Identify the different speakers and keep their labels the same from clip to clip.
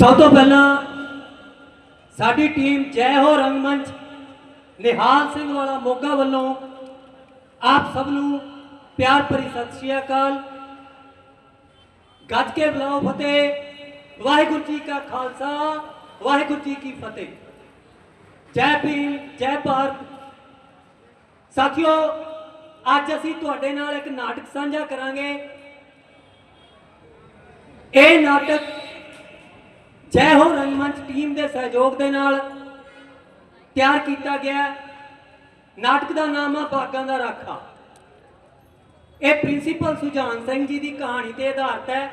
Speaker 1: ਸਭ ਤੋਂ ਪਹਿਲਾਂ ਸਾਡੀ ਟੀਮ ਜੈ ਹੋ ਰੰਗਮੰਚ ਨਿਹਾਲ ਸਿੰਘ ਵਾਲਾ ਮੋਗਾ ਵੱਲੋਂ ਆਪ ਸਭ ਨੂੰ ਪਿਆਰ ਭਰੀ ਸਤਿ ਸ਼੍ਰੀ ਅਕਾਲ। ਗੱਜ ਕੇ ਬੁਲਾਓ ਫਤਿਹ। ਵਾਹਿਗੁਰੂ ਜੀ ਕਾ ਖਾਲਸਾ, ਵਾਹਿਗੁਰੂ ਜੀ ਕੀ ਫਤਿਹ। ਜੈ ਭੀਮ, ਜੈ ਭਾਰਤ। ਸਾਥੀਓ, ਅੱਜ ਅਸੀਂ ਤੁਹਾਡੇ ਨਾਲ ਇੱਕ ਨਾਟਕ ਸਾਂਝਾ ਕਰਾਂਗੇ। ਇਹ ਨਾਟਕ ਜੈ ਹੋ ਰੰਗਮੰਚ ਟੀਮ ਦੇ ਸਹਿਯੋਗ ਦੇ ਨਾਲ ਤਿਆਰ ਕੀਤਾ ਗਿਆ। ਨਾਟਕ ਦਾ ਨਾਮ ਆ ਬਾਗਾਂ ਦਾ ਰਾਖਾ। ਇਹ ਪ੍ਰਿੰਸੀਪਲ ਸੁਜਾਨ ਸਿੰਘ ਜੀ ਦੀ ਕਹਾਣੀ ਤੇ ਆਧਾਰਿਤ ਹੈ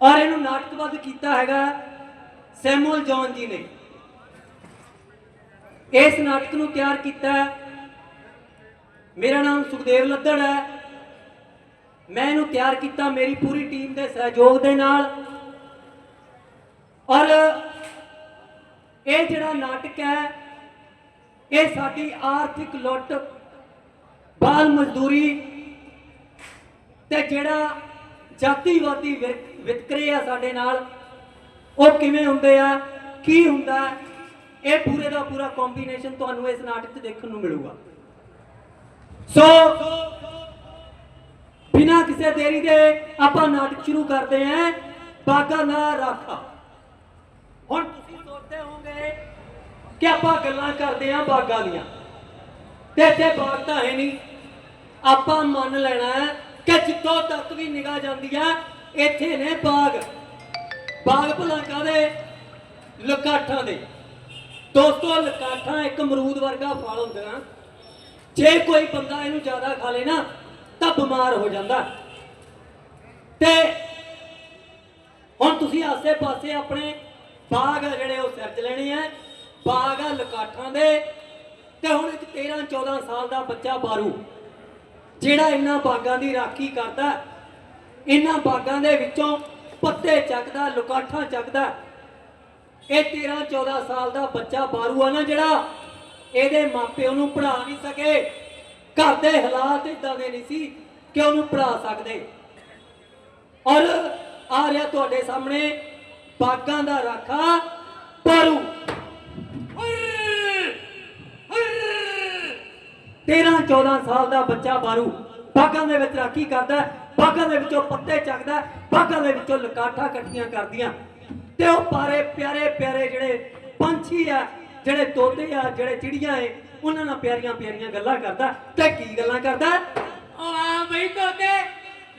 Speaker 1: ਔਰ ਇਹਨੂੰ ਨਾਟਕਬੱਧ ਕੀਤਾ ਹੈਗਾ ਸੈਮੂਅਲ ਜੌਨ ਜੀ ਨੇ। ਇਸ ਨਾਟਕ ਨੂੰ ਤਿਆਰ ਕੀਤਾ ਮੇਰਾ ਨਾਮ ਸੁਖਦੇਵ ਲੱਦੜ ਹੈ। ਮੈਂ ਇਹਨੂੰ ਤਿਆਰ ਕੀਤਾ ਮੇਰੀ ਪੂਰੀ ਟੀਮ ਦੇ ਸਹਿਯੋਗ ਦੇ ਨਾਲ। ਔਰ ਇਹ ਜਿਹੜਾ ਨਾਟਕ ਹੈ, ਇਹ ਸਾਡੀ ਆਰਥਿਕ ਲੁੱਟ, ਬਾਲ ਮਜ਼ਦੂਰੀ ਤੇ ਜਿਹੜਾ ਜਾਤੀਵਾਦੀ ਵਿਤਕਰੇ ਆ ਸਾਡੇ ਨਾਲ, ਉਹ ਕਿਵੇਂ ਹੁੰਦੇ ਆ, ਕੀ ਹੁੰਦਾ ਇਹ ਪੂਰੇ ਦਾ ਪੂਰਾ ਕੰਬੀਨੇਸ਼ਨ ਤੁਹਾਨੂੰ ਇਸ ਨਾਟਕ 'ਚ ਦੇਖਣ ਨੂੰ ਮਿਲੂਗਾ। ਸੋ ਬਿਨਾਂ ਕਿਸੇ ਦੇਰੀ ਦੇ ਆਪਾਂ ਨਾਟਕ ਸ਼ੁਰੂ ਕਰਦੇ ਹਾਂ, ਬਾਗਾ ਨਾ ਰਾਖਾ। ਹੁਣ ਤੁਸੀਂ ਸੋਚਦੇ ਹੋਵੋਗੇ ਕਿ ਆਪਾਂ ਗੱਲਾਂ ਕਰਦੇ ਹਾਂ ਬਾਗਾਂ ਦੀਆਂ। ਤੇ ਇੱਥੇ ਬਾਗ ਤਾਂ ਹੈ ਨਹੀਂ। ਆਪਾਂ ਮੰਨ ਲੈਣਾ ਕਿ ਜਿੱਥੋਂ ਤੱਕ ਵੀ ਨਿਗਾਹ ਜਾਂਦੀ ਹੈ, ਇੱਥੇ ਨੇ ਬਾਗ। ਬਾਗ ਭਲਾ ਕਾਦੇ ਲਕਾਠਾਂ ਦੇ। ਦੋਸਤੋ, ਲਕਾਠਾਂ ਇੱਕ ਅਮਰੂਦ ਵਰਗਾ ਫਲ ਹੁੰਦਾ ਜੇ ਕੋਈ ਬੰਦਾ ਇਹਨੂੰ ਜ਼ਿਆਦਾ ਖਾ ਲੇ ਨਾ, ਤਾਂ ਬਿਮਾਰ ਹੋ ਜਾਂਦਾ। ਤੇ ਹੁਣ ਤੁਸੀਂ ਆਸੇ-ਪਾਸੇ ਆਪਣੇ ਬਾਗ ਆ ਜਿਹੜੇ ਉਹ ਸਿਰਜ ਲੈਣੇ ਆ ਬਾਗ ਆ ਲਕਾਠਾਂ ਦੇ। ਤੇ ਹੁਣ ਇੱਕ 13 14 ਸਾਲ ਦਾ ਬੱਚਾ ਬਾਰੂ, ਜਿਹੜਾ ਇਹਨਾਂ ਬਾਗਾਂ ਦੀ ਰਾਖੀ ਕਰਦਾ, ਇਹਨਾਂ ਬਾਗਾਂ ਦੇ ਵਿੱਚੋਂ ਪੱਤੇ ਚੱਕਦਾ, ਲੁਕਾਠਾਂ ਚੱਕਦਾ। ਇਹ 13 14 ਸਾਲ ਦਾ ਬੱਚਾ ਬਾਰੂ ਆ ਨਾ ਜਿਹੜਾ ਇਹਦੇ ਮਾਪੇ ਉਹਨੂੰ ਪੜ੍ਹਾ ਨਹੀਂ ਸਕੇ, ਘਰ ਦੇ ਹਾਲਾਤ ਇਦਾਂ ਦੇ ਨਹੀਂ ਸੀ ਕਿ ਉਹਨੂੰ ਪੜ੍ਹਾ ਸਕਦੇ। ਔਰ ਆ ਰਿਹਾ ਤੁਹਾਡੇ ਸਾਹਮਣੇ ਬਾਗਾਂ ਦਾ ਰਾਖਾ ਬਾਰੂ 13 14 ਸਾਲ ਦਾ ਬੱਚਾ ਬਾਰੂ। ਬਾਗਾਂ ਦੇ ਵਿੱਚ ਰਾਖੀ ਕਰਦਾ, ਬਾਗਾਂ ਦੇ ਵਿੱਚੋਂ ਪੱਤੇ ਚੱਕਦਾ, ਬਾਗਾਂ ਦੇ ਵਿੱਚੋਂ ਲਕਾਠਾਂ ਇਕੱਠੀਆਂ ਕਰਦੀਆਂ। ਤੇ ਉਹ ਪਾਰੇ ਪਿਆਰੇ ਪਿਆਰੇ ਜਿਹੜੇ ਪੰਛੀ ਆ, ਜਿਹੜੇ ਤੋਤੇ ਆ, ਜਿਹੜੇ ਚਿੜੀਆਂ ਏ, ਉਹਨਾਂ ਨਾਲ ਪਿਆਰੀਆਂ ਪਿਆਰੀਆਂ ਗੱਲਾਂ ਕਰਦਾ। ਤੇ ਕੀ ਗੱਲਾਂ ਕਰਦਾ?
Speaker 2: ਆ ਬਈ ਤੋਤੇ,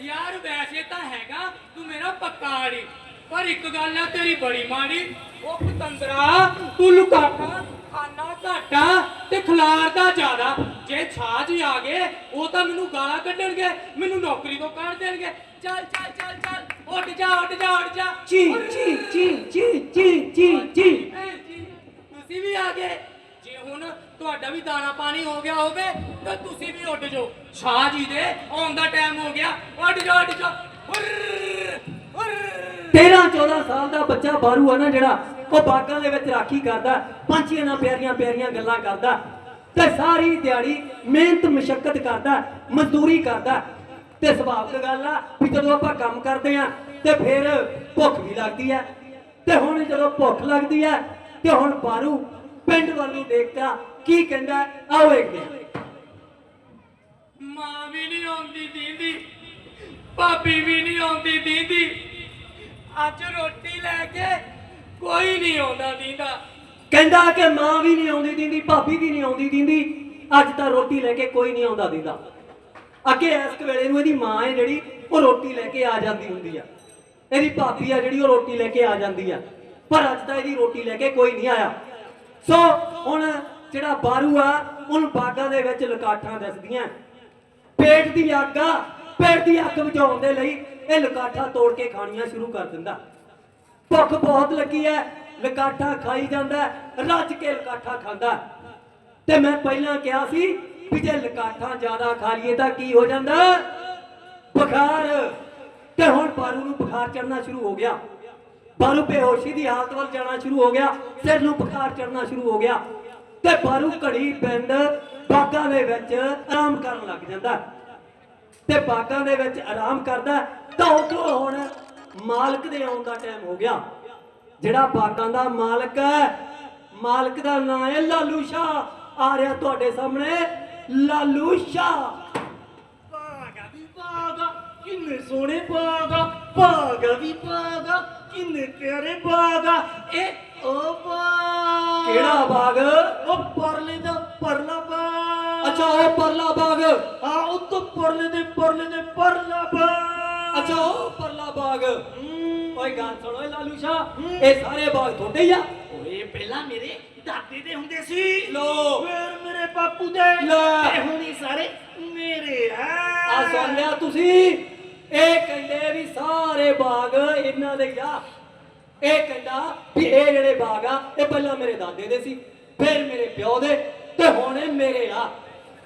Speaker 2: ਯਾਰ ਵੈਸੇ ਤਾਂ ਹੈਗਾ, ਤੂੰ ਮੇਰਾ ਪੱਕਾ ਆੜੀ। ਪਰ ਇੱਕ ਗੱਲ ਆ ਤੇਰੀ ਬੜੀ ਮਾੜੀ ਉਹ ਪਤੰਦਰਾ ਤੂੰ ਲੁਕਾਟਾ ਖਾਣਾ ਘਾਟਾ ਤੇ ਖਿਲਾਰਦਾ ਜ਼ਿਆਦਾ। ਜੇ ਛਾਜ ਆ ਗਏ ਉਹ ਤਾਂ ਮੈਨੂੰ ਗਾਲਾਂ ਕੱਢਣਗੇ ਮੈਨੂੰ ਨੌਕਰੀ ਤੋਂ ਕੱਢ ਦੇਣਗੇ। ਚੱਲ ਚੱਲ ਚੱਲ ਚੱਲ ਉੱਡ ਜਾ ਉੱਡ ਜਾ ਉੱਡ ਜਾ।
Speaker 1: ਚੀ ਚੀ ਚੀ ਚੀ ਚੀ ਚੀ ਚੀ।
Speaker 2: ਜੀ, ਤੁਸੀਂ ਵੀ ਆ ਗਏ। ਜੇ ਹੁਣ ਤੁਹਾਡਾ ਵੀ ਦਾਣਾ ਪਾਣੀ ਹੋ ਗਿਆ ਹੋਵੇ ਤਾਂ ਤੁਸੀਂ ਵੀ ਉੱਡ ਜਾਓ। ਸ਼ਾਹ ਜੀ ਦੇ ਆਉਣ ਦਾ ਟਾਈਮ ਹੋ ਗਿਆ। ਉੱਡ ਜਾਓ ਉੱਡ ਜਾਓ। ਹੁਰਰ, ਹੁਰਰ।
Speaker 1: 13 14 ਸਾਲ ਦਾ ਬੱਚਾ ਬਾਰੂ ਆ ਨਾ ਜਿਹੜਾ, ਉਹ ਬਾਗਾਂ ਦੇ ਵਿੱਚ ਰਾਖੀ ਕਰਦਾ, ਪੰਛੀਆਂ ਨਾਲ ਪਿਆਰੀਆਂ ਪਿਆਰੀਆਂ ਗੱਲਾਂ ਕਰਦਾ, ਤੇ ਸਾਰੀ ਦਿਹਾੜੀ ਮਿਹਨਤ, ਮਸ਼ੱਕਤ ਕਰਦਾ, ਮਜ਼ਦੂਰੀ ਕਰਦਾ। ਤੇ ਸੁਭਾਵਿਕ ਗੱਲ ਆ ਵੀ ਜਦੋਂ ਆਪਾਂ ਕੰਮ ਕਰਦੇ ਆ, ਤੇ ਫਿਰ ਭੁੱਖ ਵੀ ਲੱਗਦੀ ਆ। ਤੇ ਹੁਣ ਜਦੋਂ ਭੁੱਖ ਲੱਗਦੀ ਆ, ਤੇ ਹੁਣ ਬਾਰੂ ਪਿੰਡ ਵੱਲ ਨੂੰ ਦੇਖਦਾ, ਕੀ ਕਹਿੰਦਾ, ਆਓ ਵੇਖਦੇ
Speaker 2: ਮਾਂ ਵੀ ਨਹੀਂ ਆਉਂਦੀ ਦੀਦੀ, ਭਾਬੀ ਵੀ ਨਹੀਂ ਆਉਂਦੀ ਦੀਦੀ। ਅੱਜ ਰੋਟੀ ਲੈ ਕੇ ਕੋਈ ਨਹੀਂ ਆਉਂਦਾ ਦੀਦਾ।
Speaker 1: ਕਹਿੰਦਾ ਕਿ ਮਾਂ ਵੀ ਨਹੀਂ ਆਉਂਦੀ ਦਿੰਦੀ, ਭਾਬੀ ਵੀ ਨਹੀਂ ਆਉਂਦੀ ਦਿੰਦੀ। ਅੱਜ ਤਾਂ ਰੋਟੀ ਲੈ ਕੇ ਕੋਈ ਨਹੀਂ ਆਉਂਦਾ ਦਿੰਦਾ। ਅੱਗੇ ਇਸ ਵੇਲੇ ਨੂੰ ਇਹਦੀ ਮਾਂ ਹੈ ਜਿਹੜੀ, ਉਹ ਰੋਟੀ ਲੈ ਕੇ ਆ ਜਾਂਦੀ ਹੁੰਦੀ ਆ। ਇਹਦੀ ਭਾਬੀ ਆ ਜਿਹੜੀ, ਉਹ ਰੋਟੀ ਲੈ ਕੇ ਆ ਜਾਂਦੀ ਆ। ਪਰ ਅੱਜ ਤਾਂ ਇਹਦੀ ਰੋਟੀ ਲੈ ਕੇ ਕੋਈ ਨਹੀਂ ਆਇਆ। ਸੋ ਹੁਣ ਜਿਹੜਾ ਬਾਰੂ ਆ, ਉਹਨੂੰ ਬਾਗਾਂ ਦੇ ਵਿੱਚ ਲਕਾਠਾਂ ਦਿਸਦੀਆਂ। ਪੇਟ ਦੀ ਅੱਗ ਆ, ਪੇਟ ਦੀ ਅੱਗ ਬੁਝਾਉਣ ਦੇ ਲਈ ਇਹ ਲਕਾਠਾ ਤੋੜ ਕੇ ਖਾਣੀਆਂ ਸ਼ੁਰੂ ਕਰ ਦਿੰਦਾ। ਭੁੱਖ ਬਹੁਤ ਲੱਗੀ ਐ ਲਕਾਠਾ ਖਾਈ ਜਾਂਦਾ ਹੈ, ਰੱਜ ਕੇ ਲਕਾਠਾ ਖਾਂਦਾ ਤੇ ਮੈਂ ਪਹਿਲਾਂ ਕਿਹਾ ਸੀ ਵੀ ਜੇ ਲਕਾਠਾ ਜ਼ਿਆਦਾ ਖਾ ਲਈਏ ਤਾਂ ਕੀ ਹੋ ਜਾਂਦਾ ਬੁਖਾਰ। ਤੇ ਹੁਣ ਬਾਰੂ ਨੂੰ ਬੁਖਾਰ ਚੜਨਾ ਸ਼ੁਰੂ ਹੋ ਗਿਆ। ਬਾਰੂ ਬੇਹੋਸ਼ੀ ਦੀ ਹਾਲਤ ਵੱਲ ਜਾਣਾ ਸ਼ੁਰੂ ਹੋ ਗਿਆ ਸਿਰ ਨੂੰ ਬੁਖਾਰ ਚੜਨਾ ਸ਼ੁਰੂ ਹੋ ਗਿਆ। ਤੇ ਬਾਰੂ ਘੜੀ ਪਿੰਡ ਬਾਗਾਂ ਦੇ ਵਿੱਚ ਆਰਾਮ ਕਰਨ ਲੱਗ ਜਾਂਦਾ ਤੇ ਬਾਗਾਂ ਦੇ ਵਿੱਚ ਆਰਾਮ ਕਰਦਾ ਤਾਂ ਉਧਰੋਂ ਹੁਣ ਮਾਲਕ ਦੇ ਆਉਣ ਦਾ ਟਾਈਮ ਹੋ ਗਿਆ। ਜਿਹੜਾ ਬਾਗਾਂ ਦਾ ਮਾਲਕ ਹੈ ਮਾਲਕ ਦਾ ਨਾਮ ਹੈ ਲਾਲੂ ਸ਼ਾਹ। ਆ ਰਿਹਾ ਤੁਹਾਡੇ ਸਾਹਮਣੇ ਲਾਲੂ ਸ਼ਾਹ।
Speaker 3: ਬਾਗਾ ਵੀ ਬਾਗਾ ਕਿੰਨੇ ਸੋਹਣੇ ਬਾਗਾ ਬਾਗਾ ਵੀ ਬਾਗਾ ਕਿੰਨੇ ਪਿਆਰੇ ਬਾਗਾ ਇਹ ਉਹ ਬਾਗ
Speaker 1: ਕਿਹੜਾ ਬਾਗ?
Speaker 3: ਉਹ ਪਰਲੇ ਦਾ ਪਰਲਾ ਬਾਗ।
Speaker 1: ਅੱਛਾ ਉਹ ਪਰਲਾ ਬਾਗ।
Speaker 3: ਆ ਉਹ ਤੋਂ ਪਰਲੇ ਦੇ ਪਰਲੇ ਦੇ ਪਰਲਾ ਬਾਗ।
Speaker 1: ਅੱਛਾ ਉਹ ਪਰਲਾ ਬਾਗ। ਓਏ ਗੱਲ ਸੁਣੋ ਏ ਲਾਲੂ ਸ਼ਾਹ। ਇਹ ਸਾਰੇ ਬਾਗ ਤੁਹਾਡੇ ਹੀ ਆ?
Speaker 3: ਓਏ ਪਹਿਲਾਂ ਮੇਰੇ ਦਾਦੇ ਦੇ ਹੁੰਦੇ ਸੀ।
Speaker 1: ਲੋ।
Speaker 3: ਫਿਰ ਮੇਰੇ ਬਾਪੂ ਦੇ।
Speaker 1: ਲੈ।
Speaker 3: ਤੇ ਹੁਣ ਇਹ ਸਾਰੇ ਮੇਰੇ ਆ।
Speaker 1: ਆ ਸੁਣ ਲਿਆ ਤੁਸੀਂ। ਇਹ ਕਹਿੰਦੇ ਵੀ ਸਾਰੇ ਬਾਗ ਇਹਨਾਂ ਦੇ ਆ। ਇਹ ਕਹਿੰਦਾ ਵੀ ਇਹ ਜਿਹੜੇ ਬਾਗ ਆ ਇਹ ਪਹਿਲਾਂ ਮੇਰੇ ਦਾਦੇ ਦੇ ਸੀ ਫਿਰ ਮੇਰੇ ਪਿਓ ਦੇ ਤੇ ਹੁਣ ਇਹ ਮੇਰੇ ਆ।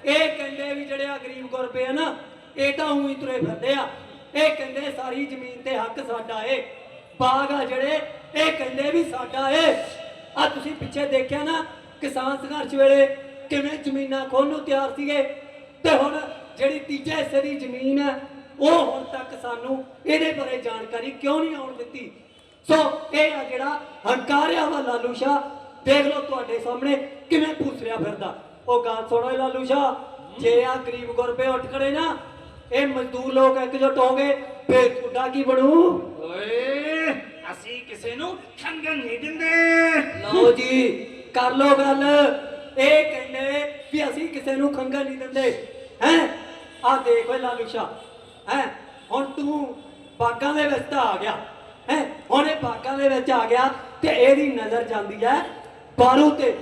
Speaker 1: ਇਹ ਕਹਿੰਦੇ ਵੀ ਜਿਹੜੇ ਆ ਗਰੀਬ ਗੁਰਬੇ ਆ ਨਾ ਇਹ ਤਾਂ ਉਹੀ ਤੁਰੇ ਫਿਰਦੇ ਆ। ਇਹ ਕਹਿੰਦੇ ਸਾਰੀ ਜ਼ਮੀਨ ਤੇ ਹੱਕ ਸਾਡਾ ਏ। ਬਾਗ ਆ ਜਿਹੜੇ, ਇਹ ਕਹਿੰਦੇ ਵੀ ਸਾਡਾ ਏ। ਆ ਤੁਸੀਂ ਪਿੱਛੇ ਦੇਖਿਆ ਨਾ, ਕਿਸਾਨ ਸੰਘਰਸ਼ ਵੇਲੇ ਕਿਵੇਂ ਜ਼ਮੀਨਾਂ ਖੋਹਣ ਨੂੰ ਤਿਆਰ ਸੀਗੇ? ਤੇ ਹੁਣ ਜਿਹੜੀ ਤੀਜੇ ਹਿੱਸੇ ਦੀ ਜ਼ਮੀਨ ਹੈ ਉਹ ਹੁਣ ਤੱਕ ਸਾਨੂੰ ਇਹਦੇ ਬਾਰੇ ਜਾਣਕਾਰੀ ਕਿਉਂ ਨਹੀਂ ਆਉਣ ਦਿੱਤੀ? ਸੋ ਇਹ ਆ ਜਿਹੜਾ ਹੰਕਾਰਿਆ ਵਾ ਲਾਲੂ ਸ਼ਾਹ, ਦੇਖ ਲਓ ਤੁਹਾਡੇ ਸਾਹਮਣੇ ਕਿਵੇਂ ਪੁੱਛ ਫਿਰਦਾ। ਉਹ ਗੱਲ ਸੁਣੋ ਲਾਲੂ ਸ਼ਾਹ, ਜੇ ਆ ਗਰੀਬ ਗੁਰਬੇ ਉੱਠ ਖੜੇ ਨਾ ਇਹ ਮਜ਼ਦੂਰ ਲੋਕ ਇੱਕਜੁੱਟ ਹੋਗੇ ਫੇਰ ਤੁਹਾਡਾ ਕੀ ਬਣੂ?
Speaker 3: ਓਏ ਅਸੀਂ ਕਿਸੇ ਨੂੰ ਖੰਗਨ ਨਹੀਂ ਦਿੰਦੇ।
Speaker 1: ਲਓ ਜੀ ਕਰ ਲੋ ਗੱਲ। ਇਹ ਕਹਿੰਦੇ ਵੀ ਅਸੀਂ ਕਿਸੇ ਨੂੰ ਖੰਗਾ ਨਹੀਂ ਦਿੰਦੇ। ਹੈ? ਆ ਦੇਖ ਓਏ ਲਾਲੂ ਸ਼ਾਹ। ਹੈ? ਹੁਣ ਤੂੰ ਬਾਗਾਂ ਦੇ ਵਿੱਚ ਤਾਂ ਆ ਗਿਆ। ਹੈ? ਹੁਣ ਇਹ ਬਾਗਾਂ ਦੇ ਵਿੱਚ ਆ ਗਿਆ ਤੇ ਇਹਦੀ ਨਜ਼ਰ ਜਾਂਦੀ ਹੈ ਬਾਰੂ ਤੇ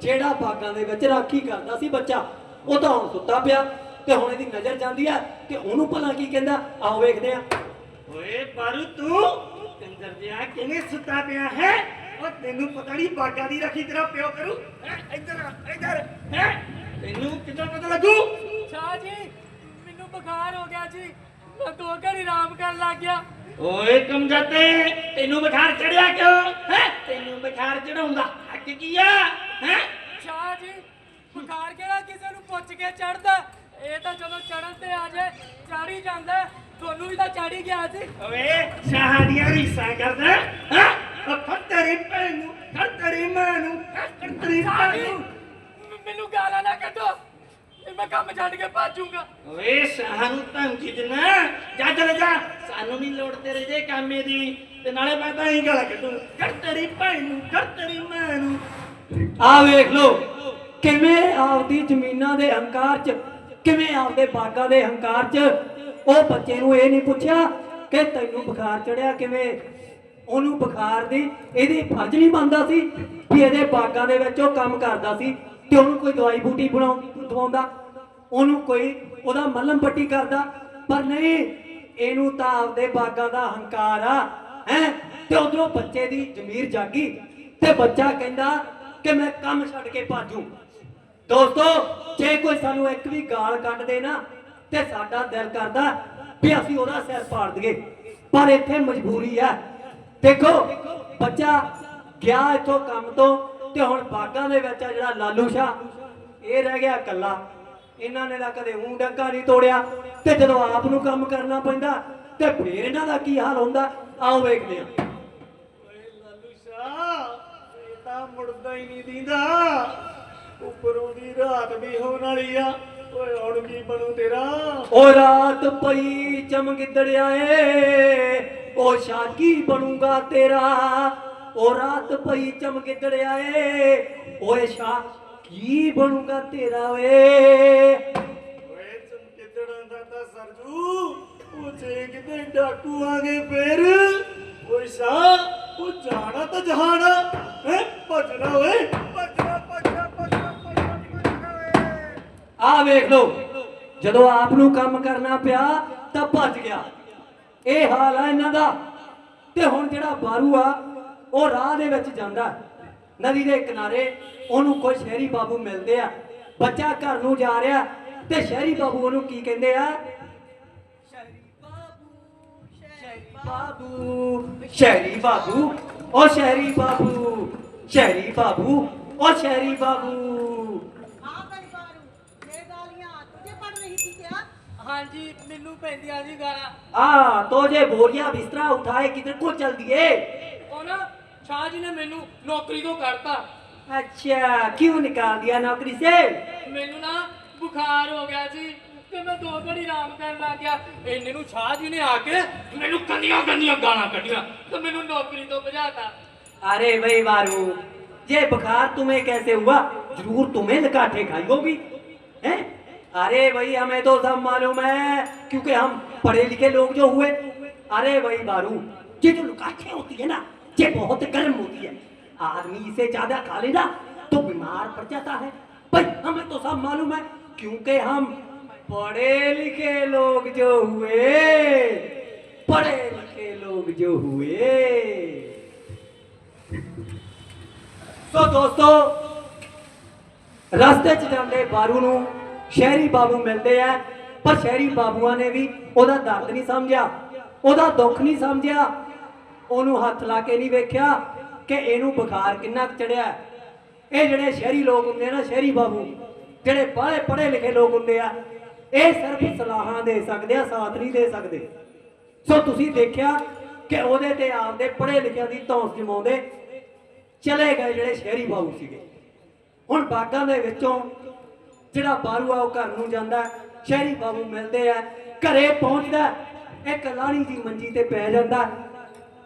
Speaker 1: ਜਿਹੜਾ ਬਾਗਾਂ ਦੇ ਵਿੱਚ ਰਾਖੀ ਕਰਦਾ ਸੀ ਬੱਚਾ ਉਹ ਤਾਂ ਹੁਣ ਸੁੱਤਾ ਪਿਆ। ਤੇ ਹੁਣ ਇਹਦੀ ਨਜ਼ਰ ਜਾਂਦੀ ਹੈ ਤੇ ਉਹਨੂੰ ਭਲਾ ਕੀ ਕਹਿੰਦਾ? ਆਓ ਵੇਖਦੇ ਆ।
Speaker 3: ਓਏ ਬਾਰੂ ਤੂੰ ਕੰਜਰ ਜਿਹਾ ਕਿਵੇਂ ਸੁੱਤਾ ਪਿਆ ਹੈ? ਉਹ ਤੈਨੂੰ ਪਤਾ ਨਹੀਂ ਬਾਗਾ ਦੀ ਰੱਖੀ ਤੇਰਾ ਪਿਓ ਕਰੂ। ਹੈਂ? ਇੱਧਰ ਆ, ਇੱਧਰ। ਹੈ ਤੈਨੂੰ ਕਿੱਦਾਂ ਪਤਾ ਲੱਗੂ?
Speaker 2: ਸ਼ਾਹ ਜੀ ਮੈਨੂੰ ਬੁਖਾਰ ਹੋ ਗਿਆ ਜੀ। ਮੈਂ ਦੋ ਘੜੀ ਆਰਾਮ ਕਰਨ ਲੱਗ ਗਿਆ।
Speaker 3: ਓਏ ਕਮਜਾਤੇ ਤੈਨੂੰ ਬੁਖਾਰ ਚੜਿਆ ਕਿਉਂ? ਹੈ ਤੈਨੂੰ ਬੁਖਾਰ ਚੜਾਉਂਦਾ ਹੱਕ ਕੀ ਆ? ਹੈ?
Speaker 2: ਸ਼ਾਹ ਜੀ ਬੁਖਾਰ ਕਿਹੜਾ ਕਿਸੇ ਨੂੰ ਪੁੱਛ ਕੇ ਚੜਦਾ? ਇਹ ਤਾਂ ਜਦੋਂ ਚੜਨ ਤੇ ਆ ਜਾਏ ਚੜ ਜਾਂਦਾ ਤੁਹਾਨੂੰ ਵੀ ਤਾਂ ਚੜ ਗਿਆ ਸੀ।
Speaker 3: ਓਏ ਸ਼ਾਹਾਂ ਦੀਆਂ ਰੀਸਾਂ ਕਰਦਾ ਹੈ ਫੜ ਤੇਰੀ ਭੈਣ ਨੂੰ ਫੜ ਤੇਰੀ ਮਾਂ ਨੂੰ ਫੜ ਤੇਰੀ ਭੈਣ
Speaker 2: ਜੀ
Speaker 3: ਨੂੰ।
Speaker 2: ਮ- ਮੈਨੂੰ ਗਾਲਾਂ ਨਾ ਕੱਢੋ। ਇਹ ਮੈਂ ਕੰਮ ਛੱਡ ਕੇ ਭੱਜੂਗਾ
Speaker 3: ਓਏ ਸ਼ਾਹਾਂ ਨੂੰ ਧਮਕੀ ਦਿਨਾ ਜਾ ਚਲੇ ਜਾ ਸਾਨੂੰ ਨਹੀਂ ਲੋੜ ਤੇਰੇ ਜੇ ਕਾਮੇ ਦੀ। ਤੇ ਨਾਲੇ ਮੈਂ ਤਾਂ ਹੀ ਗਾਲਾਂ ਕੱਢੂ। ਫੜ ਤੇਰੀ ਭੈਣ ਨੂੰ ਫੜ ਤੇਰੀ ਮਾਂ ਨੂੰ।
Speaker 1: ਆ ਵੇਖ ਲੋ ਕਿਵੇਂ ਆਪਦੀ ਜ਼ਮੀਨਾਂ ਦੇ ਹੰਕਾਰ 'ਚ ਕਿਵੇਂ ਆਪਦੇ ਬਾਗਾਂ ਦੇ ਹੰਕਾਰ 'ਚ ਉਹ ਬੱਚੇ ਨੂੰ ਇਹ ਨਹੀਂ ਪੁੱਛਿਆ ਕਿ ਤੈਨੂੰ ਬੁਖਾਰ ਚੜਿਆ ਕਿਵੇਂ? ਉਹਨੂੰ ਬੁਖਾਰ ਦੀ ਇਹਦੀ ਫਰਜ਼ ਨਹੀਂ ਬਣਦਾ ਸੀ ਵੀ ਇਹਦੇ ਬਾਗਾਂ ਦੇ ਵਿੱਚ ਉਹ ਕੰਮ ਕਰਦਾ ਸੀ ਤੇ ਉਹਨੂੰ ਕੋਈ ਦਵਾਈ ਬੂਟੀ ਬਣਾਉਂ, ਦਵਾਉਂਦਾ। ਉਹਨੂੰ ਕੋਈ ਉਹਦਾ ਮਲਮ ਪੱਟੀ ਕਰਦਾ। ਪਰ ਨਹੀਂ, ਇਹਨੂੰ ਤਾਂ ਆਪਦੇ ਬਾਗਾਂ ਦਾ ਹੰਕਾਰ ਆ, ਹੈ? ਤੇ ਉਧਰੋਂ ਬੱਚੇ ਦੀ ਜ਼ਮੀਰ ਜਾਗੀ ਤੇ ਬੱਚਾ ਕਹਿੰਦਾ ਕਿ ਮੈਂ ਕੰਮ ਛੱਡ ਕੇ ਭਾਜੂ ਦੋਸਤੋ, ਜੇ ਕੋਈ ਸਾਨੂੰ ਇੱਕ ਵੀ ਗਾਲ ਕੱਢ ਦੇ ਨਾ, ਤੇ ਸਾਡਾ ਦਿਲ ਕਰਦਾ ਵੀ ਅਸੀਂ ਉਹਦਾ ਸਿਰ ਪਾੜ ਦਈਏ। ਪਰ ਇੱਥੇ ਮਜਬੂਰੀ ਆ ਦੇਖੋ, ਬੱਚਾ ਗਿਆ ਇੱਥੋਂ ਕੰਮ ਤੋਂ, ਤੇ ਹੁਣ ਬਾਗਾਂ ਦੇ ਵਿੱਚ ਆ ਜਿਹੜਾ ਲਾਲੂ ਸ਼ਾਹ। ਇਹ ਰਹਿ ਗਿਆ ਇਕੱਲਾ। ਇਹਨਾਂ ਨੇ ਤਾਂ ਕਦੇ ਊਂ ਡੰਗਾ ਨਹੀਂ ਤੋੜਿਆ। ਤੇ ਜਦੋਂ ਆਪ ਨੂੰ ਕੰਮ ਕਰਨਾ ਪੈਂਦਾ, ਤੇ ਫੇਰ ਇਹਨਾਂ ਦਾ ਕੀ ਹਾਲ ਹੁੰਦਾ? ਆਓ ਵੇਖਦੇ ਹਾਂ।
Speaker 3: ਓਏ ਲਾਲੂ ਸ਼ਾਹ, ਇਹ ਤਾਂ ਮੁੜਦਾ ਹੀ ਨਹੀਂ ਦੀਂਦਾ। ਉੱਪਰੋਂ ਦੀ ਰਾਤ ਵੀ ਹੋਣ ਵਾਲੀ ਆ। ਓਏ ਹੁਣ ਕੀ ਬਣੂ ਤੇਰਾ?
Speaker 1: ਉਹ ਰਾਤ ਪਈ ਚਮਗਿੱਦੜਿਆ ਏ। ਉਹ ਸ਼ਾਕੀ ਬਣੂਗਾ ਤੇਰਾ? ਉਹ ਰਾਤ ਪਈ ਚਮਗਿੱਦੜਿਆ ਏ। ਓਏ ਸ਼ਾ ਕੀ ਬਣੂਗਾ ਤੇਰਾ ਓਏ
Speaker 3: ਓਏ ਚਮਕਿੱਦੜਾਂ ਦਾ ਤਾਂ ਸਰਜੂ ਉਹ ਜੇ ਕਿਤੇ ਡਾਕੂ ਆ ਗਏ ਫੇਰ। ਓਏ ਸ਼ਾਹ ਉਹ ਜਾਣਾ ਤਾਂ ਜਹਾਨਾ ਹੈ ਭੱਜਣਾ ਓਏ।
Speaker 1: ਆਹ ਵੇਖ ਲਓ, ਜਦੋਂ ਆਪ ਨੂੰ ਕੰਮ ਕਰਨਾ ਪਿਆ ਤਾਂ ਭੱਜ ਗਿਆ। ਇਹ ਹਾਲ ਆ ਇਹਨਾਂ ਦਾ। ਤੇ ਹੁਣ ਜਿਹੜਾ ਬਾਰੂ ਆ, ਉਹ ਰਾਹ ਦੇ ਵਿੱਚ ਜਾਂਦਾ ਨਦੀ ਦੇ ਕਿਨਾਰੇ ਉਹਨੂੰ ਕੋਈ ਸ਼ਹਿਰੀ ਬਾਬੂ ਮਿਲਦੇ ਆ। ਬੱਚਾ ਘਰ ਨੂੰ ਜਾ ਰਿਹਾ ਤੇ ਸ਼ਹਿਰੀ ਬਾਬੂ ਉਹਨੂੰ ਕੀ ਕਹਿੰਦੇ ਆ? ਸ਼ਹਿਰੀ ਬਾਬੂ ਸ਼ਹਿਰੀ ਬਾਬੂ, ਉਹ ਸ਼ਹਿਰੀ ਬਾਬੂ ਸ਼ਹਿਰੀ ਬਾਬੂ, ਉਹ ਸ਼ਹਿਰੀ ਬਾਬੂ।
Speaker 2: ਹਾਂਜੀ ਮੈਨੂੰ ਪੈਂਦੀਆਂ ਸੀ ਗਾਲਾਂ
Speaker 1: आ तो जे बोरिया बिस्तरा उठाए किधर को चल दिए
Speaker 2: ਉਹ ਨਾ ਸ਼ਾਹ ਜੀ ਨੇ ਮੈਨੂੰ ਨੌਕਰੀ ਤੋਂ ਕੱਢਤਾ
Speaker 1: अच्छा क्यों निकाल दिया नौकरी से
Speaker 2: ਮੈਨੂੰ ਨਾ ਬੁਖਾਰ ਹੋ ਗਿਆ ਸੀ ਤੇ ਮੈਂ ਦੋ ਘੜੀ ਆਰਾਮ ਕਰਨ ਲੱਗ ਗਿਆ ਇੰਨੇ ਨੂੰ ਸ਼ਾਹ ਜੀ ਨੇ ਆ ਕੇ ਮੈਨੂੰ ਗੰਦੀਆਂ ਗੰਦੀਆਂ ਗਾਲਾਂ ਕੱਢੀਆਂ ਤੇ ਮੈਨੂੰ ਨੌਕਰੀ ਤੋਂ ਭਜਾਤਾ
Speaker 1: अरे भाई बारू ये बुखार तुम्हें कैसे हुआ जरूर तुम्हें लकाठे खाई होगी हैं अरे भाई हमें तो सब मालूम है, क्योंकि हम पढ़े लिखे लोग जो हुए। अरे भाई बारू, ये जो लुकाखे होती है ना, ये बहुत गर्म होती है। आदमी इसे ज़्यादा खा लेना तो बीमार पड़ जाता है। भाई, हमें तो सब मालूम है, क्योंकि हम पढ़े लिखे लोग जो हुए। पढ़े लिखे लोग जो हुए। तो दोस्तों, रास्ते चलते बारू नू ਸ਼ਹਿਰੀ ਬਾਬੂ ਮਿਲਦੇ ਆ, ਪਰ ਸ਼ਹਿਰੀ ਬਾਬੂਆਂ ਨੇ ਵੀ ਉਹਦਾ ਦਰਦ ਨਹੀਂ ਸਮਝਿਆ, ਉਹਦਾ ਦੁੱਖ ਨਹੀਂ ਸਮਝਿਆ। ਉਹਨੂੰ ਹੱਥ ਲਾ ਕੇ ਨਹੀਂ ਵੇਖਿਆ ਕਿ ਇਹਨੂੰ ਬੁਖਾਰ ਕਿੰਨਾ ਕੁ ਚੜਿਆ। ਇਹ ਜਿਹੜੇ ਸ਼ਹਿਰੀ ਲੋਕ ਹੁੰਦੇ ਆ ਨਾ, ਸ਼ਹਿਰੀ ਬਾਬੂ, ਜਿਹੜੇ ਬਾਹਲੇ ਪੜ੍ਹੇ ਲਿਖੇ ਲੋਕ ਹੁੰਦੇ ਆ, ਇਹ ਸਿਰਫ ਸਲਾਹਾਂ ਦੇ ਸਕਦੇ ਆ, ਸਾਥ ਨਹੀਂ ਦੇ ਸਕਦੇ। ਸੋ ਤੁਸੀਂ ਦੇਖਿਆ ਕਿ ਉਹਦੇ ਤੇ ਆਪਦੇ ਪੜ੍ਹੇ ਲਿਖਿਆਂ ਦੀ ਧੌਂਸ ਜਮਾਉਂਦੇ ਚਲੇ ਗਏ ਜਿਹੜੇ ਸ਼ਹਿਰੀ ਬਾਬੂ ਸੀਗੇ। ਹੁਣ ਬਾਗਾਂ ਦੇ ਵਿੱਚੋਂ ਜਿਹੜਾ ਬਾਰੂ ਆ ਉਹ ਘਰ ਨੂੰ ਜਾਂਦਾ ਸ਼ਹਿਰੀ ਬਾਬੂ ਮਿਲਦੇ ਆ ਘਰੇ ਪਹੁੰਚਦਾ ਇੱਕ ਲਾਣੀ ਦੀ ਮੰਜੀ ਤੇ ਪੈ ਜਾਂਦਾ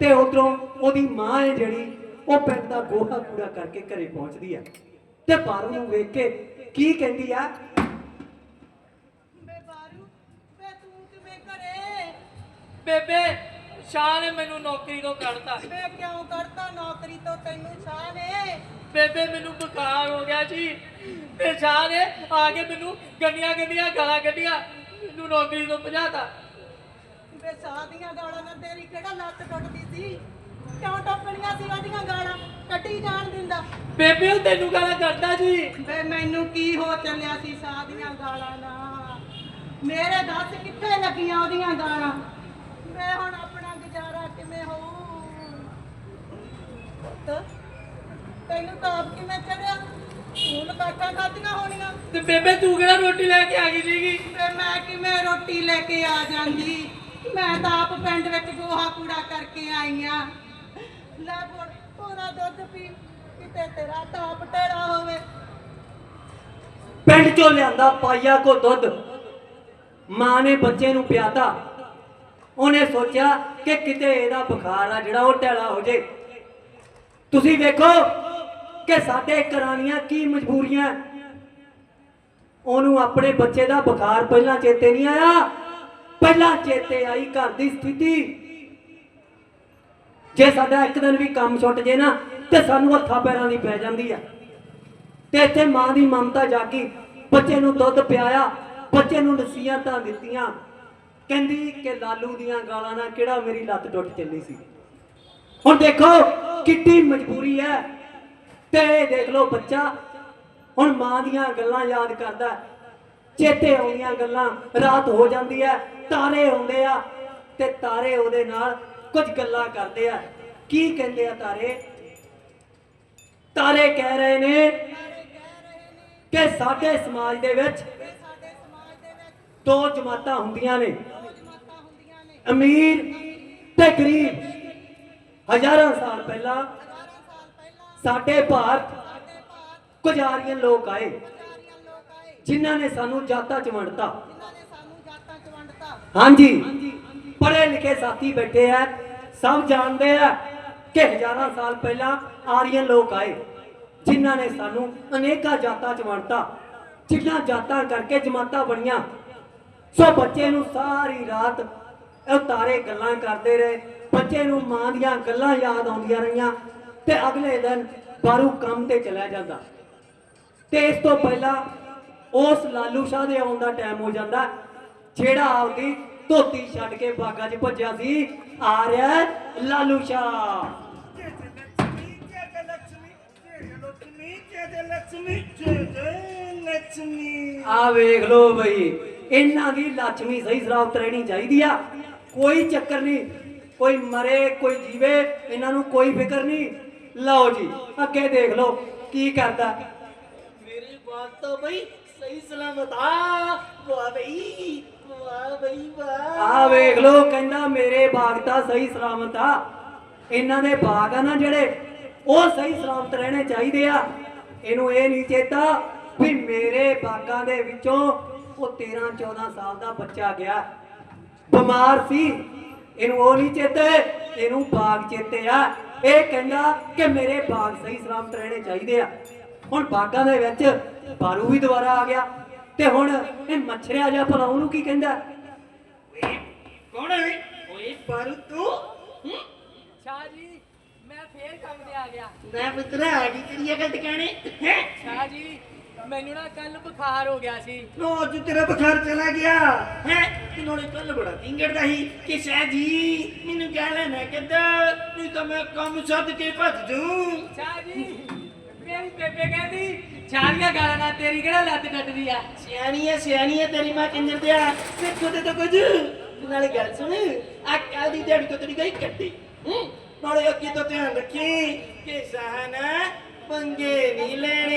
Speaker 1: ਤੇ ਉਧਰੋਂ ਉਹਦੀ ਮਾਂ ਹੈ ਜਿਹੜੀ ਉਹ ਪਿੰਡ ਦਾ ਗੋਹਾ ਕੂੜਾ ਕਰਕੇ ਘਰੇ ਪਹੁੰਚਦੀ ਹੈ ਤੇ ਬਾਰੂ ਨੂੰ ਵੇਖ ਕੇ ਕੀ ਕਹਿੰਦੀ ਆ?
Speaker 4: ਬੇ ਬਾਰੂ ਬੇ ਤੂੰ ਕਿਵੇਂ ਘਰੇ?
Speaker 2: ਬੇਬੇ ਸ਼ਾਹ ਨੇ ਮੈਨੂੰ ਨੌਕਰੀ ਤੋਂ ਕੱਢਤਾ।
Speaker 4: ਬੇ ਕਿਉਂ ਕਰਤਾ ਨੌਕਰੀ ਤੋਂ ਤੈਨੂੰ ਸ਼ਾਹ ਨੇ।
Speaker 2: ਬੇਬੇ ਮੈਨੂੰ ਬੁਖਾਰ ਹੋ ਗਿਆ ਸੀ ਤੇ ਸ਼ਾਹ ਨੇ ਆ ਕੇ ਮੈਨੂੰ ਗੰਦੀਆਂ ਗੰਦੀਆਂ ਗਾਲਾਂ ਕੱਢੀਆਂ। ਮੈਨੂੰ ਨੌਕਰੀ ਤੋਂ ਭਜਾਤਾ।
Speaker 4: ਬੇ ਸ਼ਾਹ ਦੀਆਂ ਗਾਲਾਂ ਨਾਲ ਤੇਰੀ ਕਿਹੜਾ ਲੱਤ ਟੁੱਟਦੀ ਸੀ? ਕਿਉਂ ਟੋਕਣੀਆਂ ਸੀ ਉਹਦੀਆਂ ਗਾਲਾਂ? ਕੱਟੀ ਜਾਣ ਦਿੰਦਾ।
Speaker 2: ਬੇਬੇ ਉਹ ਤੈਨੂੰ ਗਾਲਾਂ ਕੱਢਦਾ ਸੀ
Speaker 4: ਬੇ ਮੈਨੂੰ ਕੀ ਹੋ ਚੱਲਿਆ ਸੀ ਸ਼ਾਹ ਦੀਆਂ ਗਾਲਾਂ ਨਾਲ ਮੇਰੇ ਦੱਸ ਕਿੱਥੇ ਲੱਗੀਆਂ ਉਹਦੀਆਂ ਗਾਲਾਂ? ਮੈਂ ਹੁਣ ਆਪਣਾ ਗੁਜ਼ਾਰਾ ਕਿਵੇਂ ਹੋਊ? ਪੁੱਤ, ਤੈਨੂੰ ਤਾਂ ਆਪ ਕਿਵੇਂ ਚੜਿਆ? ਤੂੰ ਲਕਾਟਾਂ ਖਾਧੀਆਂ ਹੋਣੀਆਂ?
Speaker 2: ਤੇ ਬੇਬੇ ਤੂੰ ਕਿਹੜਾ ਰੋਟੀ ਲੈ ਕੇ ਆ ਗਈ ਸੀਗੀ?
Speaker 4: ਤੇ ਮੈਂ ਕਿਵੇਂ ਰੋਟੀ ਲੈ ਕੇ ਆ ਜਾਂਦੀ? ਮੈਂ ਤਾਂ ਆਪ ਪਿੰਡ ਵਿੱਚ ਗੋਹਾ ਕੂੜਾ ਕਰਕੇ ਆਈ ਆ ਲੈ ਪੁਰ ਪੂਰਾ ਦੁੱਧ ਪੀ ਕਿਤੇ ਤੇਰਾ ਤਾਪ ਟੇੜਾ ਹੋਵੇ।
Speaker 1: ਪਿੰਡ ਚੋਂ ਲਿਆਂਦਾ ਪਾਈਆ ਕੋ ਦੁੱਧ। ਮਾਂ ਨੇ ਬੱਚੇ ਨੂੰ ਪਿਆਤਾ। ਉਹਨੇ ਸੋਚਿਆ ਕਿ ਕਿਤੇ ਇਹਦਾ ਬੁਖਾਰ ਆ ਜਿਹੜਾ ਉਹ ਟੈਲਾ ਹੋ ਜੇ। ਤੁਸੀਂ ਵੇਖੋ ਕਿ ਸਾਡੇ ਦੀਆਂ ਕੀ ਮਜਬੂਰੀਆਂ? ਉਹਨੂੰ ਆਪਣੇ ਬੱਚੇ ਦਾ ਬੁਖਾਰ ਪਹਿਲਾਂ ਚੇਤੇ ਨਹੀਂ ਆਇਆ? ਪਹਿਲਾਂ ਚੇਤੇ ਆਈ ਘਰ ਦੀ ਸਥਿਤੀ। ਜੇ ਸਾਡਾ ਇੱਕ ਦਿਨ ਵੀ ਕੰਮ ਛੁੱਟ ਜੇ ਨਾ, ਤੇ ਸਾਨੂੰ ਹੱਥਾਂ ਪੈਰਾਂ ਦੀ ਪੈ ਜਾਂਦੀ ਆ। ਤੇ ਇੱਥੇ ਮਾਂ ਦੀ ਮਮਤਾ ਜਾਗੀ। ਬੱਚੇ ਨੂੰ ਦੁੱਧ ਪਿਆਇਆ। ਬੱਚੇ ਨੂੰ ਨਸੀਹਤਾਂ ਦਿੱਤੀਆਂ। ਕਹਿੰਦੀ ਕਿ ਲਾਲੂ ਦੀਆਂ ਗਾਲਾਂ ਨਾਲ ਕਿਹੜਾ ਮੇਰੀ ਲੱਤ ਟੁੱਟ ਚੱਲੀ ਸੀ? ਹੁਣ ਦੇਖੋ, ਕਿੱਡੀ ਮਜਬੂਰੀ ਹੈ। ਤੇ ਇਹ ਦੇਖ ਲਓ ਬੱਚਾ, ਹੁਣ ਮਾਂ ਦੀਆਂ ਗੱਲਾਂ ਯਾਦ ਕਰਦਾ ਚੇਤੇ ਆਉਂਦੀਆਂ ਗੱਲਾਂ, ਰਾਤ ਹੋ ਜਾਂਦੀ ਹੈ, ਤਾਰੇ ਆਉਂਦੇ ਆ ਤੇ ਤਾਰੇ ਉਹਦੇ ਨਾਲ ਕੁਝ ਗੱਲਾਂ ਕਰਦੇ ਆ। ਕੀ ਕਹਿੰਦੇ ਆ ਤਾਰੇ? ਤਾਰੇ ਕਹਿ ਰਹੇ ਨੇ ਕਿ ਸਾਡੇ ਸਮਾਜ ਦੇ ਵਿੱਚ
Speaker 4: ਦੋ
Speaker 1: ਜਮਾਤਾਂ ਹੁੰਦੀਆਂ ਨੇ। ਅਮੀਰ ਤੇ ਗਰੀਬ। ਹਜ਼ਾਰਾਂ ਸਾਲ ਪਹਿਲਾਂ ਸਾਡੇ ਭਾਰਤ
Speaker 4: ਸਾਡੇ
Speaker 1: ਕੁਝ ਆਰੀਅਨ ਲੋਕ ਆਏ
Speaker 4: ਹਜ਼ਾਰੀਆਂ
Speaker 1: ਜਿਨ੍ਹਾਂ ਨੇ ਸਾਨੂੰ ਜਾਤਾਂ ਚ ਵੰਡਤਾ। ਹਾਂਜੀ, ਪੜ੍ਹੇ ਲਿਖੇ ਸਾਥੀ ਬੈਠੇ ਆ, ਸਭ ਜਾਣਦੇ ਆ ਕਿ ਹਜ਼ਾਰਾਂ ਸਾਲ ਪਹਿਲਾਂ ਆਰੀਅਨ ਲੋਕ ਆਏ, ਜਿਨ੍ਹਾਂ ਨੇ ਸਾਨੂੰ ਅਨੇਕਾਂ ਜਾਤਾਂ ਚ ਵੰਡਤਾ। ਜਿਨ੍ਹਾਂ ਜਾਤਾਂ ਕਰਕੇ ਜਮਾਤਾਂ ਬਣੀਆਂ, ਸੋ ਬੱਚੇ ਨੂੰ ਸਾਰੀ ਰਾਤ ਉਹ ਗੱਲਾਂ ਕਰਦੇ ਰਹੇ, ਬੱਚੇ ਨੂੰ ਮਾਂ ਦੀਆਂ ਗੱਲਾਂ ਯਾਦ ਆਉਂਦੀਆਂ ਰਹੀਆਂ ਤੇ ਅਗਲੇ ਦਿਨ ਬਾਰੂ ਕੰਮ ਤੇ ਚਲਾ ਜਾਂਦਾ। ਤੇ ਇਸ ਤੋਂ ਪਹਿਲਾਂ ਉਸ ਲਾਲੂ ਸ਼ਾਹ ਦੇ ਆਉਣ ਦਾ ਟਾਈਮ ਹੋ ਜਾਂਦਾ, ਜਿਹੜਾ ਆਪਦੀ ਧੋਤੀ ਛੱਡ ਕੇ ਬਾਗਾ 'ਚ ਭੱਜਿਆ ਸੀ, ਆ ਰਿਹਾ ਲਾਲੂ ਸ਼ਾਹ। ਆ ਵੇਖ ਲੋ ਬਈ, ਇਹਨਾਂ ਦੀ ਲక్ష్ਮੀ ਸਹੀ ਸਰਾਬਤ ਰਹਿਣੀ ਚਾਹੀਦੀ ਆ। ਕੋਈ ਚੱਕਰ ਨਹੀਂ, ਕੋਈ ਮਰੇ, ਕੋਈ ਜੀਵੇ, ਇਹਨਾਂ ਨੂੰ ਕੋਈ ਫਿਕਰ ਨਹੀਂ। ਲਓ ਜੀ ਅੱਗੇ ਦੇਖ ਲਓ ਕੀ ਕਰਦਾ
Speaker 3: मेरी बात तो भाई सही सलामत आ वाह भाई वाह भाई वाह
Speaker 1: ਆ ਵੇਖ ਲਓ ਕਹਿੰਦਾ ਮੇਰੇ ਬਾਗ ਤਾਂ ਸਹੀ ਸਲਾਮਤ ਆ ਇਹਨਾਂ ਦੇ ਬਾਗ ਆ ਨਾ ਜਿਹੜੇ ਉਹ ਸਹੀ ਸਲਾਮਤ ਰਹਿਣੇ ਚਾਹੀਦੇ ਆ ਇਹਨੂੰ ਇਹ ਨਹੀਂ ਚੇਤਾ ਵੀ ਮੇਰੇ ਬਾਗਾਂ ਦੇ ਵਿੱਚੋਂ ਉਹ 13 14 ਸਾਲ ਦਾ ਬੱਚਾ ਗਿਆ ਬਿਮਾਰ ਸੀ ਇਹਨੂੰ ਉਹ ਨਹੀਂ ਚੇਤੇ ਇਹਨੂੰ ਬਾਗ ਚੇਤੇ ਆ ਇਹ ਕਹਿੰਦਾ ਕਿ ਮੇਰੇ ਬਾਗ ਸਹੀ ਸਲਾਮਤ ਰਹਿਣੇ ਚਾਹੀਦੇ ਆ। ਹੁਣ ਬਾਗਾਂ ਦੇ ਵਿੱਚ ਬਾਰੂ ਵੀ ਦੁਬਾਰਾ ਆ ਗਿਆ ਤੇ ਹੁਣ ਇਹ ਮੱਛਰਿਆ ਜਿਹਾ ਭਲਾ ਉਹਨੂੰ ਕੀ ਕਹਿੰਦਾ?
Speaker 3: ਕੌਣ ਹੈ ਓਏ ਪਾਰੂ ਤੂੰ?
Speaker 2: ਸ਼ਾਹ ਜੀ ਮੈਂ ਫੇਰ ਕੰਮ ਤੇ ਆ ਗਿਆ।
Speaker 3: ਮੈਂ ਪੁੱਤਰਾ ਆ ਗਈ ਤੇਰੀ ਅਕਲ ਟਿਕਾਣੇ। ਹੈ?
Speaker 2: ਸ਼ਾਹ ਜੀ ਮੈਨੂੰ ਨਾ ਕੱਲ ਬੁਖਾਰ ਹੋ ਗਿਆ ਸੀ।
Speaker 3: ਨੋ ਅੱਜ ਤੇਰਾ ਬੁਖਾਰ ਚਲਾ ਗਿਆ। ਹੈ? ਤੇ ਨਾਲੇ ਕੱਲ ਬੜਾ ਟਿੰਗੜਦਾ ਸੀ। ਕਿ ਸ਼ਾਹ ਜੀ? ਮੈਨੂੰ ਗਾਲਾਂ ਨਾ ਕੱਢ ਨਹੀਂ ਤਾਂ ਮੈਂ ਕੰਮ ਛੱਡ ਕੇ ਭੱਜ ਜੂ
Speaker 2: ਸ਼ਾਹ ਜੀ। ਮੇਰੀ ਬੇਬੇ ਕਹਿੰਦੀ ਛਾਲੀਆਂ ਗਾਲਾਂ ਨਾਲ ਤੇਰੀ ਕਿਹੜਾ ਲੱਤ ਡੱਟਦੀ ਆ?
Speaker 3: ਸਿਆਣੀ ਹੈ ਸਿਆਣੀ ਹੈ ਤੇਰੀ ਮਾਂ ਕੰਜਰ ਦਿਆ ਸਿੱਖੋ ਤੇ ਤਾਂ ਕੁਝ। ਨਾਲੇ ਗੱਲ ਸੁਣ। ਆ ਕੱਲ ਦੀ ਦਿਹਾੜੀ ਤੋਂ ਤੇਰੀ ਗਈ ਕੱਟੀ। ਹੂੰ? ਨਾਲੇ ਅੱਗੇ ਤੋਂ ਧਿਆਨ ਰੱਖੀ। ਕਿ ਸਹਨਾ ਪੰਗੇ ਨਹੀਂ ਲੈਣੇ।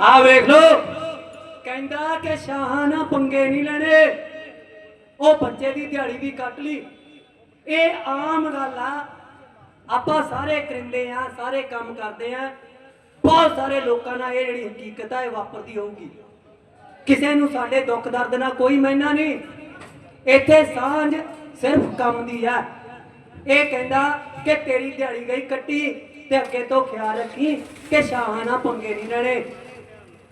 Speaker 1: ਆ ਵੇਖ ਲੋ ਕਹਿੰਦਾ ਕਿ ਸ਼ਾਹਾਂ ਨਾਲ ਪੰਗੇ ਨਹੀਂ ਲੈਣੇ। ਉਹ ਬੱਚੇ ਦੀ ਦਿਹਾੜੀ ਵੀ ਕੱਟ ਲਈ। ਇਹ ਆਮ ਗੱਲ ਆ। ਆਪਾਂ ਸਾਰੇ ਕਰਿੰਦੇ ਆ, ਸਾਰੇ ਕੰਮ ਕਰਦੇ ਆ। ਬਹੁਤ ਸਾਰੇ ਲੋਕਾਂ ਨਾਲ ਇਹ ਜਿਹੜੀ ਹਕੀਕਤ ਆ, ਇਹ ਵਾਪਰਦੀ ਹੋਊਗੀ। ਕਿਸੇ ਨੂੰ ਸਾਡੇ ਦੁੱਖ ਦਰਦ ਨਾਲ ਕੋਈ ਮੈਨਾ ਨਹੀਂ। ਇੱਥੇ ਸਾਂਝ ਸਿਰਫ ਕੰਮ ਦੀ ਆ। ਇਹ ਕਹਿੰਦਾ ਕਿ ਤੇਰੀ ਦਿਹਾੜੀ ਗਈ ਕੱਟੀ ਤੇ ਅੱਗੇ ਤੋਂ ਖਿਆਲ ਰੱਖੀ ਕਿ ਸ਼ਾਹਾਂ ਨਾਲ ਪੰਗੇ ਨਹੀਂ ਲੈਣੇ।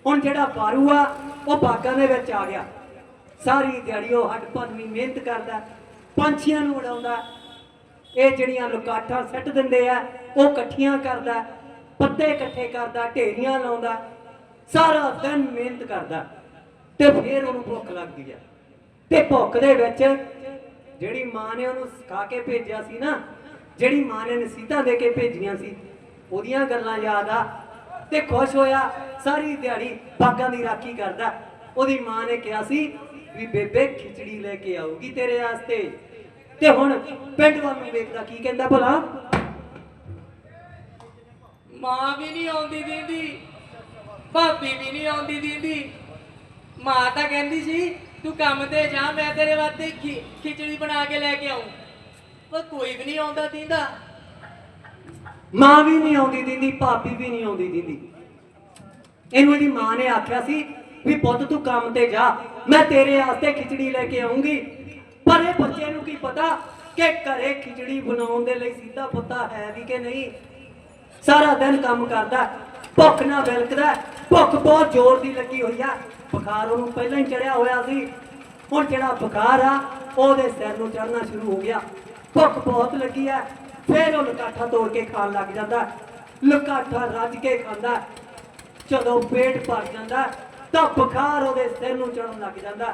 Speaker 1: ਹੁਣ ਜਿਹੜਾ ਬਾਰੂ ਆ, ਉਹ ਬਾਗਾਂ ਦੇ ਵਿੱਚ ਆ ਗਿਆ। ਸਾਰੀ ਦਿਹਾੜੀ ਉਹ ਹੱਡ ਭੰਨਵੀਂ ਮਿਹਨਤ ਕਰਦਾ, ਪੰਛੀਆਂ ਨੂੰ ਉਡਾਉਂਦਾ ਇਹ ਜਿਹੜੀਆਂ ਲੁਕਾਠਾਂ ਸੱਟ ਦਿੰਦੇ ਆ, ਉਹ ਇਕੱਠੀਆਂ ਕਰਦਾ, ਪੱਤੇ ਇਕੱਠੇ ਕਰਦਾ, ਢੇਰੀਆਂ ਲਾਉਂਦਾ, ਸਾਰਾ ਦਿਨ ਮਿਹਨਤ ਕਰਦਾ। ਤੇ ਫਿਰ ਉਹਨੂੰ ਭੁੱਖ ਲੱਗਦੀ ਆ। ਤੇ ਭੁੱਖ ਦੇ ਵਿੱਚ ਜਿਹੜੀ ਮਾਂ ਨੇ ਉਹਨੂੰ ਸਿਖਾ ਕੇ ਭੇਜਿਆ ਸੀ ਨਾ, ਜਿਹੜੀ ਮਾਂ ਨੇ ਨਸੀਹਤਾਂ ਦੇ ਕੇ ਭੇਜੀਆਂ ਸੀ, ਉਹਦੀਆਂ ਗੱਲਾਂ ਯਾਦ ਆ। ਤੇ ਖੁਸ਼ ਹੋਇਆ। ਸਾਰੀ ਦਿਹਾੜੀ ਬਾਗਾਂ ਦੀ ਰਾਖੀ ਕਰਦਾ। ਉਹਦੀ ਮਾਂ ਨੇ ਕਿਹਾ ਸੀ ਵੀ, ਬੇਬੇ, ਖਿਚੜੀ ਲੈ ਕੇ ਆਊਗੀ ਤੇਰੇ ਵਾਸਤੇ। ਤੇ ਹੁਣ ਪਿੰਡ ਵੱਲ ਨੂੰ ਵੇਖਦਾ, ਕੀ ਕਹਿੰਦਾ ਭਲਾ?
Speaker 2: ਮਾਂ ਵੀ ਨਹੀਂ ਆਉਂਦੀ ਦੀਦੀ। ਭਾਬੀ ਵੀ ਨਹੀਂ ਆਉਂਦੀ ਦੀਦੀ। ਮਾਂ ਤਾਂ ਕਹਿੰਦੀ ਸੀ, ਤੂੰ ਕੰਮ ਤੇ ਜਾ, ਮੈਂ ਤੇਰੇ ਵਾਸਤੇ ਖੀ- ਖਿਚੜੀ ਬਣਾ ਕੇ ਲੈ ਕੇ ਆਉਂ ਪਰ ਕੋਈ ਵੀ ਨਹੀਂ ਆਉਂਦਾ ਦੀਦਾ।
Speaker 1: ਮਾਂ ਵੀ ਨਹੀਂ ਆਉਂਦੀ ਦਿੰਦੀ, ਭਾਬੀ ਵੀ ਨਹੀਂ ਆਉਂਦੀ ਦਿੰਦੀ। ਇਹਨੂੰ ਇਹਦੀ ਮਾਂ ਨੇ ਆਖਿਆ ਸੀ ਵੀ ਪੁੱਤ ਤੂੰ ਕੰਮ ਤੇ ਜਾ, ਮੈਂ ਤੇਰੇ ਵਾਸਤੇ ਖਿਚੜੀ ਲੈ ਕੇ ਆਉਂਗੀ। ਪਰ ਇਹ ਬੱਚੇ ਨੂੰ ਕੀ ਪਤਾ ਕਿ ਘਰੇ ਖਿਚੜੀ ਬਣਾਉਣ ਦੇ ਲਈ ਸਿੱਧਾ ਪਤਾ ਹੈ ਵੀ ਕਿ ਨਹੀਂ। ਸਾਰਾ ਦਿਨ ਕੰਮ ਕਰਦਾ, ਭੁੱਖ ਨਾਲ ਬਿਲਕਦਾ ਭੁੱਖ ਬਹੁਤ ਜ਼ੋਰ ਦੀ ਲੱਗੀ ਹੋਈ ਆ। ਬੁਖਾਰ ਉਹਨੂੰ ਪਹਿਲਾਂ ਹੀ ਚੜਿਆ ਹੋਇਆ ਸੀ। ਹੁਣ ਜਿਹੜਾ ਬੁਖਾਰ ਆ, ਉਹਦੇ ਸਿਰ ਨੂੰ ਚੜਨਾ ਸ਼ੁਰੂ ਹੋ ਗਿਆ। ਭੁੱਖ ਬਹੁਤ ਲੱਗੀ ਆ। ਫੇਰ ਉਹ ਲਕਾਠਾ ਤੋੜ ਕੇ ਖਾਣ ਲੱਗ ਜਾਂਦਾ। ਲਕਾਠਾ ਰੱਜ ਕੇ ਖਾਂਦਾ। ਜਦੋਂ ਪੇਟ ਭਰ ਜਾਂਦਾ, ਤਾਂ ਬੁਖਾਰ ਉਹਦੇ ਸਿਰ ਨੂੰ ਚੜਨ ਲੱਗ ਜਾਂਦਾ।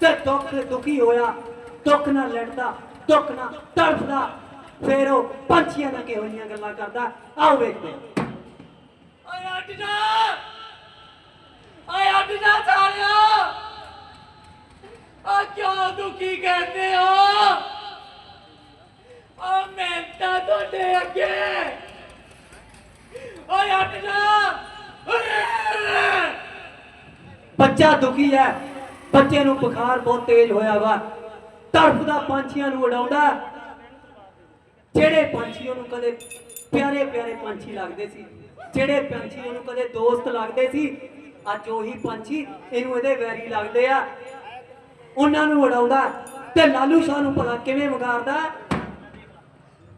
Speaker 1: ਤੇ ਦੁੱਖ ਦੁਖੀ ਹੋਇਆ, ਦੁੱਖ ਨਾਲ ਲੜਦਾ, ਦੁੱਖ ਨਾਲ ਤੜਫਦਾ। ਫੇਰ ਉਹ ਪੰਛੀਆਂ ਨਾਲ ਕਿਹੋ ਜਿਹੀਆਂ ਗੱਲਾਂ ਕਰਦਾ। ਆਓ ਵੇਖਦੇ
Speaker 2: ਓਏ ਉੱਠ ਜਾ ਓਏ ਉੱਠ ਜਾ ਸਾਲਿਆ ਆ ਕਿਉਂ ਦੁਖੀ ਕਹਿੰਦੇ ਹੋ? ਓ ਮੈਂ ਤੁਹਾਡੇ ਅੱਗੇ ਓਏ ਉੱਠ ਜਾ
Speaker 1: ਬੱਚਾ ਦੁਖੀ ਹੈ। ਬੱਚੇ ਨੂੰ ਬੁਖਾਰ ਬਹੁਤ ਤੇਜ਼ ਹੋਇਆ ਵਾ। ਤੜਫਦਾ ਪੰਛੀਆਂ ਨੂੰ ਉਡਾਉਂਦਾ। ਜਿਹੜੇ ਪੰਛੀ ਉਹਨੂੰ ਕਦੇ ਪਿਆਰੇ ਪਿਆਰੇ ਪੰਛੀ ਲੱਗਦੇ ਸੀ। ਜਿਹੜੇ ਪੰਛੀ ਉਹਨੂੰ ਕਦੇ ਦੋਸਤ ਲੱਗਦੇ ਸੀ। ਅੱਜ ਉਹੀ ਪੰਛੀ ਇਹਨੂੰ ਇਹਦੇ ਵੈਰੀ ਲੱਗਦੇ ਆ। ਉਹਨਾਂ ਨੂੰ ਉਡਾਉਂਦਾ। ਤੇ ਲਾਲੂ ਸ਼ਾਹ ਨੂੰ ਭਲਾ ਕਿਵੇਂ ਵਿਗਾੜਦਾ?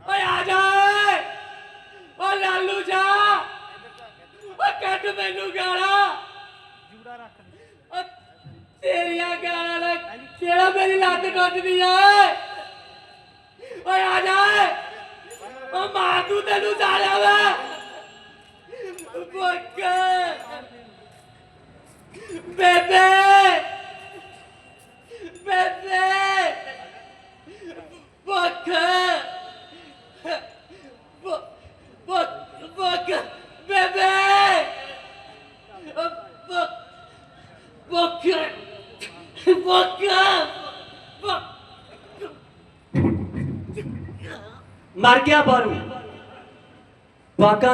Speaker 2: ਓਏ ਆ ਜਾ। ਓ ਲਾਲੂ ਜਾ। ਓ ਕੱਢ ਮੈਨੂੰ ਗਾਲਾਂ। ਓ ਤੇਰੀਆਂ ਗਾਲਾਂ ਨਾਲ ਕਿਹੜਾ ਮੇਰੀ ਲੱਤ ਟੁੱਟਦੀ ਆ? ਓਏ ਆ ਜਾ। ਓ ਮਾਂ ਤੂੰ ਤੈਨੂੰ ਸਾਲਿਆ ਵਾ ਬੱਕ ਬੇਬੇ। ਬੇਬੇ। ਬੱਕ bak, bak, bak, bebe! Bak, bak, bak, bak.
Speaker 1: मर गया बारू बाका